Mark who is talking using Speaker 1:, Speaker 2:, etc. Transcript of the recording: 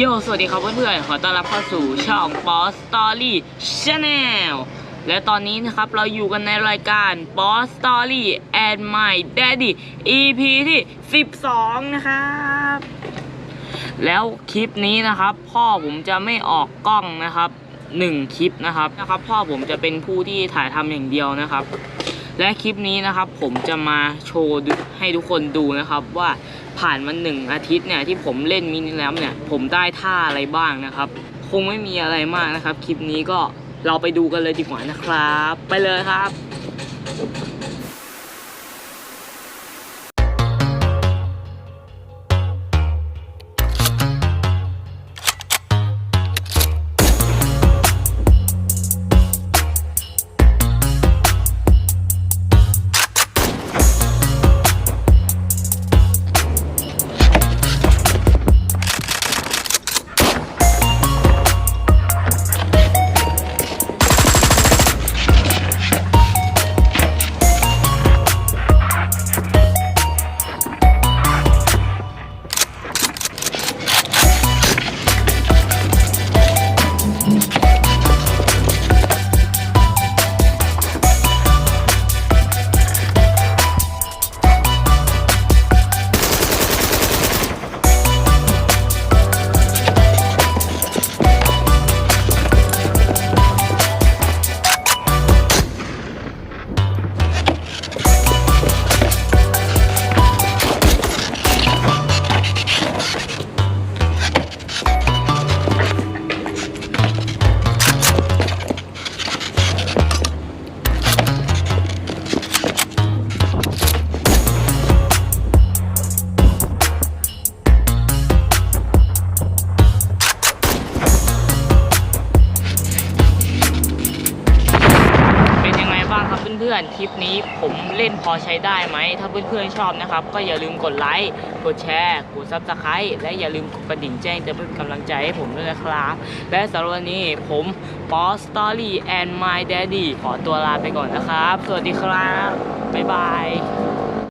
Speaker 1: โย สวัสดีครับเพื่อนๆ ขอต้อนรับเข้าสู่ช่อง Boss Story Channel และตอนนี้นะครับเราอยู่กันในรายการ Boss Story and My Daddy EP ที่ 12 นะครับ แล้วคลิปนี้นะครับ พ่อผมจะไม่ออกกล้องนะครับหนึ่งคลิปนะครับนะครับ พ่อผมจะเป็นผู้ที่ถ่ายทำอย่างเดียวนะครับ และคลิปนี้นะครับผมจะมาโชว์ให้ทุกคนดูนะครับว่า ผ่านมาหนึ่งอาทิตย์เนี่ยที่ผมเล่นมินิแรมเนี่ยผมได้ท่าอะไรบ้างนะครับ คงไม่มีอะไรมากนะครับ คลิปนี้ก็เราไปดูกันเลยดีกว่านะครับ ไปเลยครับ เพื่อนๆ คลิปนี้ผมเล่นพอใช้ได้ไหม ถ้าเพื่อนๆ ชอบนะครับ ก็อย่าลืมกดไลค์ กดแชร์ กดซับสไครต์และอย่าลืมกดกระดิ่งแจ้งเตือนเพื่อเป็นกำลังใจให้ผมด้วยนะครับ และสำหรับวันนี้ผมป๊อสตอรี่แอนด์มายแดดดี้ขอตัวลาไปก่อนนะครับ สวัสดีครับ บ๊ายบาย